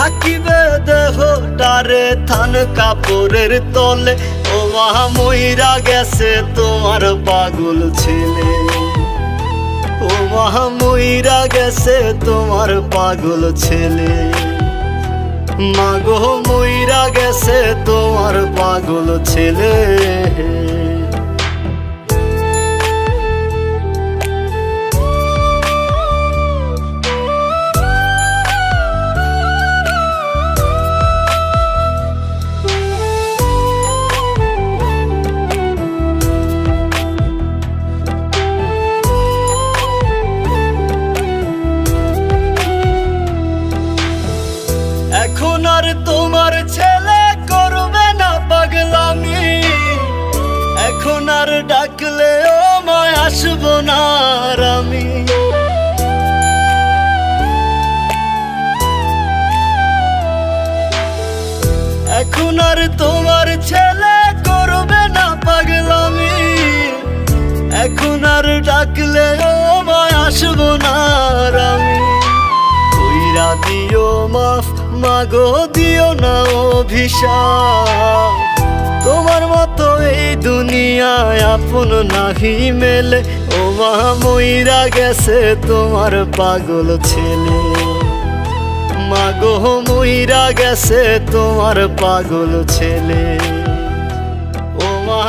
থাকিবে দেহ ডারে থান কাপড়ের তলে। ও মহা ময়রা গেছে তোমার পাগল ছেলে। ও মহা ময়রা গেছে তোমার পাগল ছেলে। মাগো ময়রা গেছে তোমার পাগল ছেলে। আর তোমার ছেলে করবে না পাগলামি। এখন আর ডাকলে ও মায় আসব না আর আমি। এখন আর তোমার ছেলে মাগো, দিও না অভিশাপ। তোমার মতো এই দুনিয়ায় আপন নাহি মেলে। ও মা, মইরা গেছে তোমার পাগল ছেলে। মাগো, মইরা গেছে তোমার পাগল ছেলে। ও মা